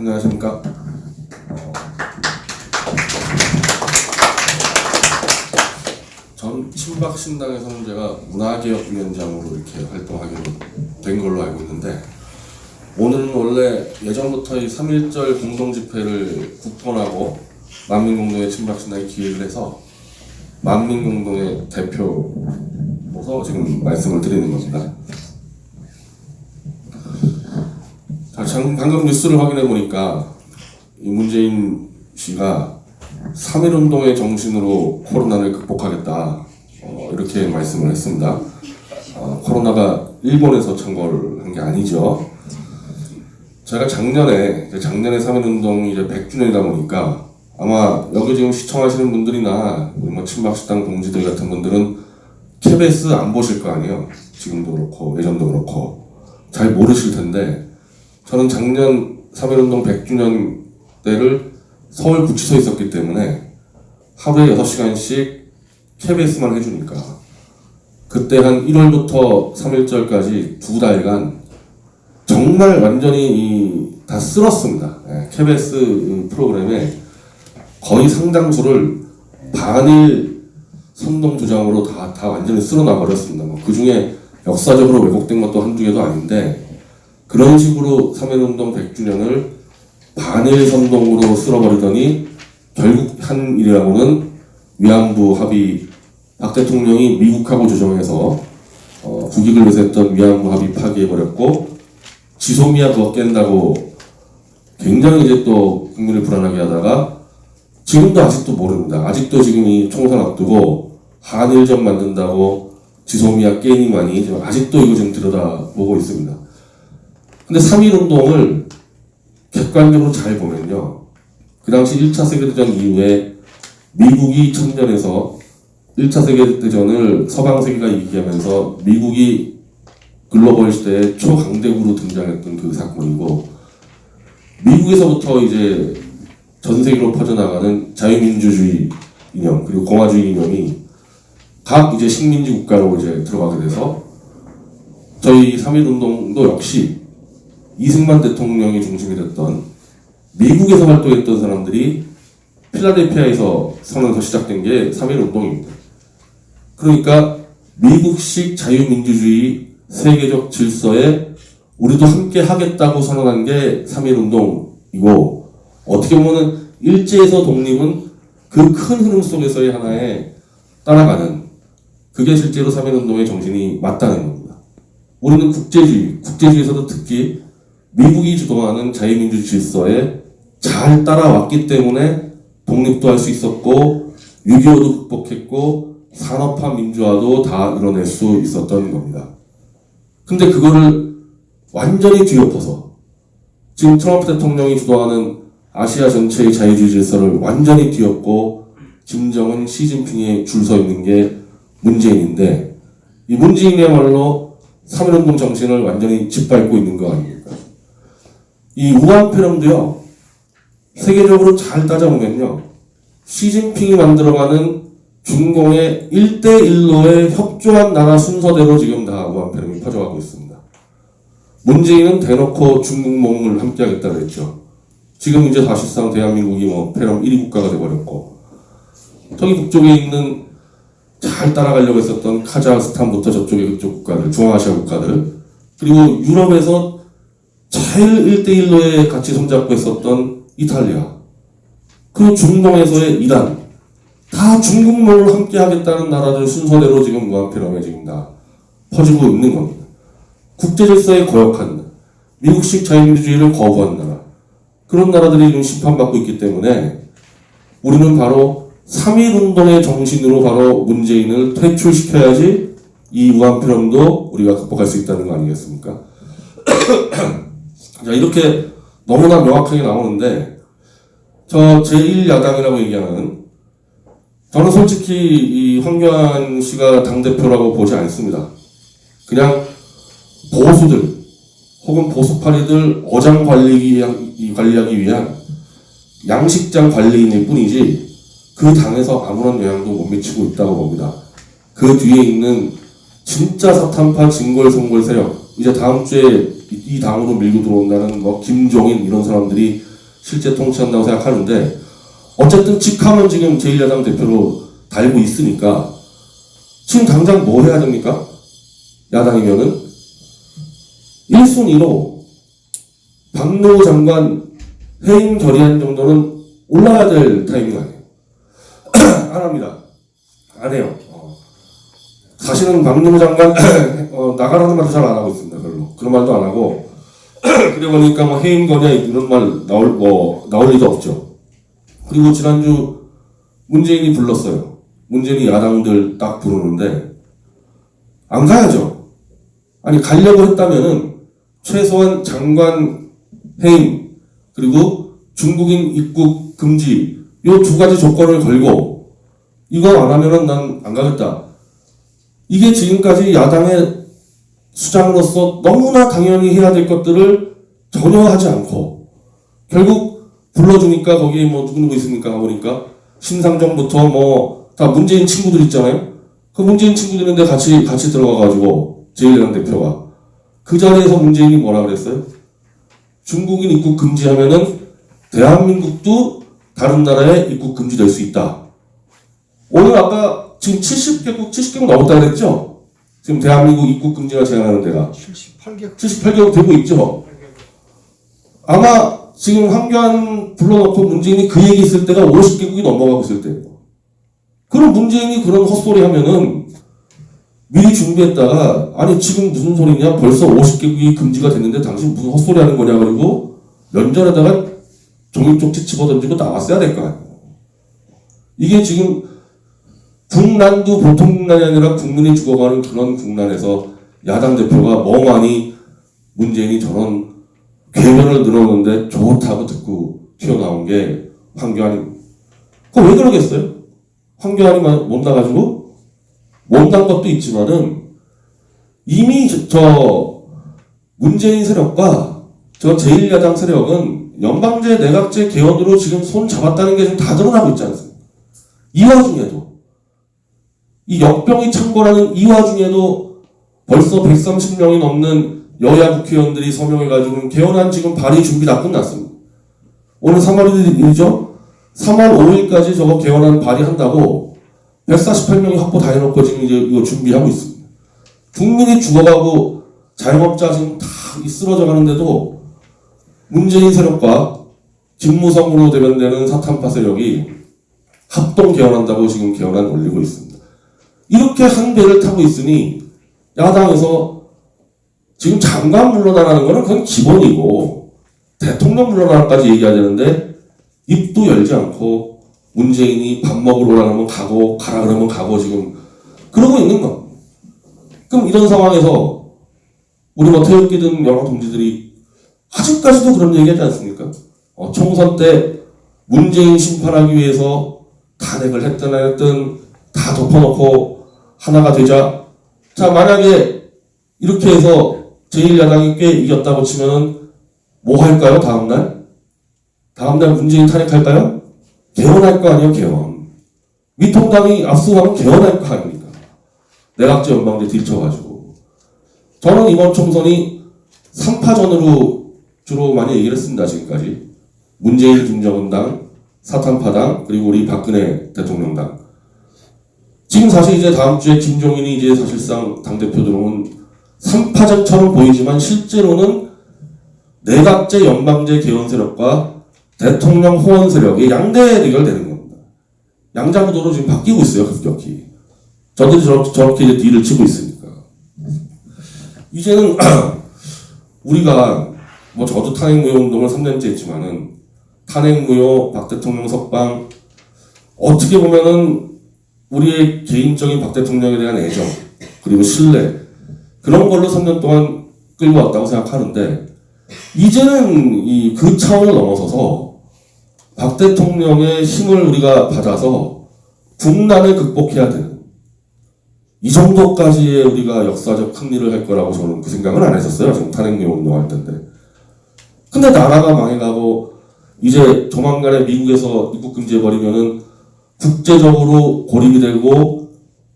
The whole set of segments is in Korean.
안녕하십니까. 전 친박신당에서는 제가 문화개혁위원장으로 이렇게 활동하게 된 걸로 알고 있는데 오늘은 원래 예전부터 이 3.1절 공동집회를 국본하고 만민공동의 친박신당이 기획을 해서 만민공동의 대표로서 지금 말씀을 드리는 겁니다. 자, 장- 방금 뉴스를 확인해 보니까 이 문재인 씨가 3.1 운동의 정신으로 코로나를 극복하겠다 어, 이렇게 말씀을 했습니다. 어, 코로나가 일본에서 창궐 한 게 아니죠. 제가 작년에 작년에 3.1 운동이 이제 100주년이다 보니까 아마 여기 지금 시청하시는 분들이나 뭐 친박식당 동지들 같은 분들은 KBS 안 보실 거 아니에요. 지금도 그렇고 예전도 그렇고 잘 모르실 텐데 저는 작년 3.1운동 100주년 때를 서울 구치소에 있었기 때문에 하루에 6시간씩 KBS만 해주니까 그때 한 1월부터 3일절까지 두 달간 정말 완전히 이, 다 쓸었습니다. 예, KBS 이 프로그램에 거의 상당수를 반일 선동 주장으로 다, 다 완전히 쓸어놔 버렸습니다. 뭐 그 중에 역사적으로 왜곡된 것도 한두 개도 아닌데 그런 식으로 3.1운동 100주년을 반일 선동으로 쓸어버리더니 결국 한 일이라고는 위안부 합의 박 대통령이 미국하고 조정해서 어, 국익을 위해서 했던 위안부 합의 파기해버렸고 지소미아 그거 깬다고 굉장히 이제 또 국민을 불안하게 하다가 지금도 아직도 모릅니다. 아직도 지금 이 총선 앞두고 한일전 만든다고 지소미아 게임만이 아직도 이거 지금 들여다보고 있습니다. 근데 3.1 운동을 객관적으로 잘 보면요. 그 당시 1차 세계대전 이후에 미국이 참전해서 1차 세계대전을 서방 세계가 이기하면서 미국이 글로벌 시대의 초강대국으로 등장했던 그 사건이고 미국에서부터 이제 전 세계로 퍼져나가는 자유민주주의 이념 그리고 공화주의 이념이 각 이제 식민지 국가로 이제 들어가게 돼서 저희 3.1 운동도 역시 이승만 대통령이 중심이 됐던 미국에서 활동했던 사람들이 필라델피아에서 선언서 시작된 게 3.1 운동입니다. 그러니까 미국식 자유민주주의 세계적 질서에 우리도 함께 하겠다고 선언한 게 3.1 운동이고 어떻게 보면 일제에서 독립은 그 큰 흐름 속에서의 하나의 따라가는 그게 실제로 3.1 운동의 정신이 맞다는 겁니다. 우리는 국제주의, 국제주의에서도 특히 미국이 주도하는 자유민주 질서에 잘 따라왔기 때문에 독립도 할 수 있었고 6.25도 극복했고 산업화 민주화도 다 이뤄낼 수 있었던 겁니다. 근데 그거를 완전히 뒤엎어서 지금 트럼프 대통령이 주도하는 아시아 전체의 자유주의 질서를 완전히 뒤엎고 김정은, 시진핑이 줄 서 있는 게 문재인인데 이 문재인이야말로 3.1운동 정신을 완전히 짓밟고 있는 거 아닙니까? 이 우한폐렴도요, 세계적으로 잘 따져보면요, 시진핑이 만들어가는 중공의 1대1로의 협조한 나라 순서대로 지금 다 우한폐렴이 퍼져가고 있습니다. 문재인은 대놓고 중국 몽을 함께 하겠다 그랬죠. 지금 이제 사실상 대한민국이 뭐 폐렴 1위 국가가 돼버렸고, 저기 북쪽에 있는 잘 따라가려고 했었던 카자흐스탄부터 저쪽에 그쪽 국가들, 중앙아시아 국가들, 그리고 유럽에서 제일 1대1로에 같이 손잡고 했었던 이탈리아, 그리고 중동에서의 이란, 다 중국몽을 함께 하겠다는 나라들 순서대로 지금 무한폐렴에 지금 다. 퍼지고 있는 겁니다. 국제 질서에 거역한 나라, 미국식 자유민주주의를 거부한 나라, 그런 나라들이 지금 심판받고 있기 때문에 우리는 바로 3.1 운동의 정신으로 바로 문재인을 퇴출시켜야지 이 무한폐렴도 우리가 극복할 수 있다는 거 아니겠습니까? 자, 이렇게 너무나 명확하게 나오는데, 저 제1야당이라고 얘기하는, 저는 솔직히 이 황교안 씨가 당대표라고 보지 않습니다. 그냥 보수들, 혹은 보수파리들 어장 관리하기 관리하기 위한 양식장 관리인일 뿐이지, 그 당에서 아무런 영향도 못 미치고 있다고 봅니다. 그 뒤에 있는 진짜 사탄파 진골송골 세력, 이제 다음 주에 이- 이 당으로 밀고 들어온다는 뭐 김종인 이런 사람들이 실제 통치한다고 생각하는데 어쨌든 직함은 지금 제1야당 대표로 달고 있으니까 지금 당장 뭐 해야 됩니까? 야당이면은 1순위로 박노 장관 해임 결의안 정도는 올라가야 될 타이밍 아니에요. 안 합니다. 안 해요. 어. 사실은 박노 장관 어, 나가라는 말도 잘 안 하고 있습니다. 별로 그런 말도 안 하고 그래 보니까 뭐 해임 거냐 이런 말 나올 뭐 나올 리도 없죠. 그리고 지난주 문재인이 불렀어요. 문재인이 야당들 딱 부르는데 안 가야죠. 아니 가려고 했다면은 최소한 장관 해임 그리고 중국인 입국 금지 요 두 가지 조건을 걸고 이거 안 하면은 난 안 가겠다. 이게 지금까지 야당의 수장으로서 너무나 당연히 해야 될 것들을 전혀 하지 않고 결국 불러주니까 거기에 뭐 누구누구 있습니까 보니까 신상정부터 뭐 다 문재인 친구들 있잖아요. 그 문재인 친구들인데 같이 같이 들어가가지고 제1야당 대표가 그 자리에서 문재인이 뭐라 그랬어요? 중국인 입국 금지하면은 대한민국도 다른 나라에 입국 금지될 수 있다. 오늘 아까 지금 70개국 70개국 넘었다 그랬죠? 지금 대한민국 입국 금지가 제한하는 데가 78개 78개국 되고 있죠. 아마 지금 황교안 불러놓고 문재인이 그 얘기 있을 때가 50개국이 넘어가고 있을 때예요. 그럼 문재인이 그런 헛소리 하면은 미리 준비했다가 아니 지금 무슨 소리냐 벌써 50개국이 금지가 됐는데 당신 무슨 헛소리 하는 거냐 그리고 면전에다가 종이 쪽지 집어던지고 나왔어야 될 거 아니에요. 이게 지금 국난도 보통 국난이 아니라 국민이 죽어가는 그런 국난에서 야당 대표가 멍하니 문재인이 저런 궤변을 늘어놓는데 좋다고 듣고 튀어나온 게 황교안이 그왜 그러겠어요? 황교안이 마- 못나가지고 못난 것도 있지만은 이미 저, 저 문재인 세력과 저 제1야당 세력은 연방제 내각제 개헌으로 지금 손 잡았다는 게 지금 다 드러나고 있지 않습니까? 이 와중에도 이 역병이 창궐하는 이 와중에도 벌써 130명이 넘는 여야 국회의원들이 서명해가지고 개헌안 지금 발의 준비 다 끝났습니다. 오늘 3월 1일이죠? 3월 5일까지 저거 개헌안 발의한다고 148명이 확보 다 해놓고 지금 이제 이거 준비하고 있습니다. 국민이 죽어가고 자영업자 지금 다 쓰러져 가는데도 문재인 세력과 김무성으로 대변되는 사탄파 세력이 합동 개헌한다고 지금 개헌안 올리고 있습니다. 이렇게 한 배를 타고 있으니 야당에서 지금 장관 물러나라는 거는 그건 기본이고 대통령 물러나라까지 얘기해야 되는데 입도 열지 않고 문재인이 밥 먹으러 오라면 가고 가라 그러면 가고 지금 그러고 있는 거. 그럼 이런 상황에서 우리 뭐 태극기 든 여러 동지들이 아직까지도 그런 얘기 하지 않습니까? 어, 총선 때 문재인 심판하기 위해서 탄핵을 했든 안 했든 다 덮어놓고 하나가 되자. 자 만약에 이렇게 해서 제1야당이 꽤 이겼다고 치면은 뭐 할까요 다음날? 다음날 문재인 탄핵할까요? 개헌할 거 아니에요 개헌. 미통당이 압수하면 개헌할 거 아닙니까? 내각제 연방제 뒤쳐가지고. 저는 이번 총선이 3파전으로 주로 많이 얘기를 했습니다 지금까지. 문재인 김정은당 사탄파당 그리고 우리 박근혜 대통령당 지금 사실 이제 다음 주에 김종인이 이제 사실상 당대표 들어온 3파전처럼 보이지만 실제로는 내각제 연방제 개헌 세력과 대통령 호원 세력이 양대 대결되는 겁니다. 양자구도로 지금 바뀌고 있어요, 급격히. 저들이 저, 저렇게 이제 뒤를 치고 있으니까. 이제는 우리가 뭐 저도 탄핵무효 운동을 3년째 했지만은 탄핵무효, 박 대통령 석방 어떻게 보면은 우리의 개인적인 박 대통령에 대한 애정 그리고 신뢰 그런 걸로 3년 동안 끌고 왔다고 생각하는데 이제는 이 그 차원을 넘어서서 박 대통령의 힘을 우리가 받아서 국난을 극복해야 되는 이 정도까지의 우리가 역사적 승리를 할 거라고 저는 그 생각은 안 했었어요. 지금 탄핵무효 운동할 때인데. 근데 나라가 망해가고 이제 조만간에 미국에서 입국 금지해버리면은 국제적으로 고립이 되고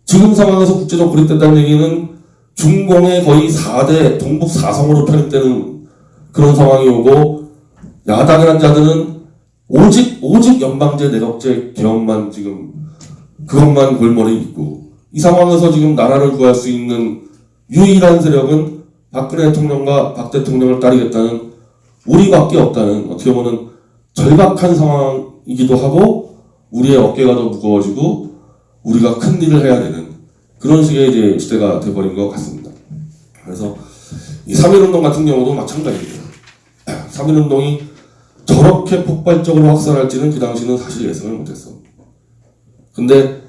지금 상황에서 국제적 고립된다는 얘기는 중공의 거의 4대 동북 4성으로 편입되는 그런 상황이 오고 야당이라는 자들은 오직 오직 연방제 내각제 개헌만 지금 그것만 골머리 있고 이 상황에서 지금 나라를 구할 수 있는 유일한 세력은 박근혜 대통령과 박 대통령을 따르겠다는 우리밖에 없다는 어떻게 보면 절박한 상황이기도 하고 우리의 어깨가 더 무거워지고 우리가 큰 일을 해야 되는 그런 식의 이제 시대가 돼버린 것 같습니다. 그래서 이 3.1운동 같은 경우도 마찬가지입니다. 3.1운동이 저렇게 폭발적으로 확산할지는 그 당시는 사실 예상을 못했어. 근데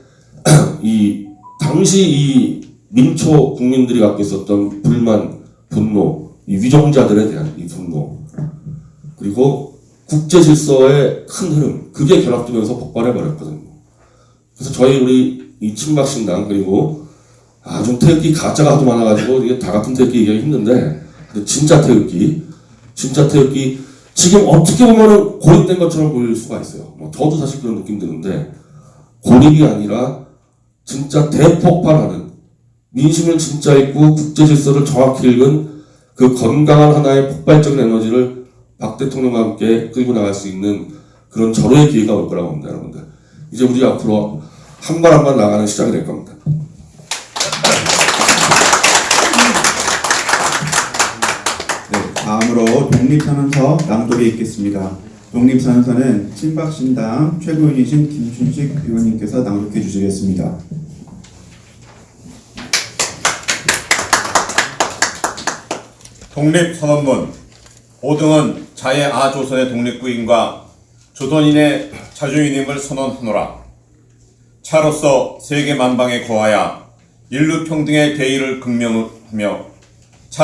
이 당시 이 민초 국민들이 갖고 있었던 불만, 분노, 이 위정자들에 대한 이 분노, 그리고 국제 질서의 큰 흐름, 그게 결합되면서 폭발해 버렸거든요. 그래서 저희 우리 이 친박신당 그리고 아 좀 태극기 가짜가 하도 많아가지고 이게 다 같은 태극기 얘기하기 힘든데 근데 진짜 태극기, 진짜 태극기 지금 어떻게 보면은 고립된 것처럼 보일 수가 있어요. 뭐 저도 사실 그런 느낌 드는데 고립이 아니라 진짜 대폭발하는 민심을 진짜 읽고 국제 질서를 정확히 읽은 그 건강한 하나의 폭발적인 에너지를 박 대통령과 함께 끌고 나갈 수 있는 그런 절호의 기회가 올 거라고 봅니다, 여러분들. 이제 우리 앞으로 한 발 한 발 나가는 시작이 될 겁니다. 네, 다음으로 독립선언서 낭독에 있겠습니다. 독립선언서는 친박신당 최고위원이신 김춘식 의원님께서 낭독해 주시겠습니다. 독립선언문 5등은 자의 아조선의 독립구인과 조선인의 자주인임을 선언하노라. 차로서 세계 만방에 거하여 인류 평등의 대의를 극명하며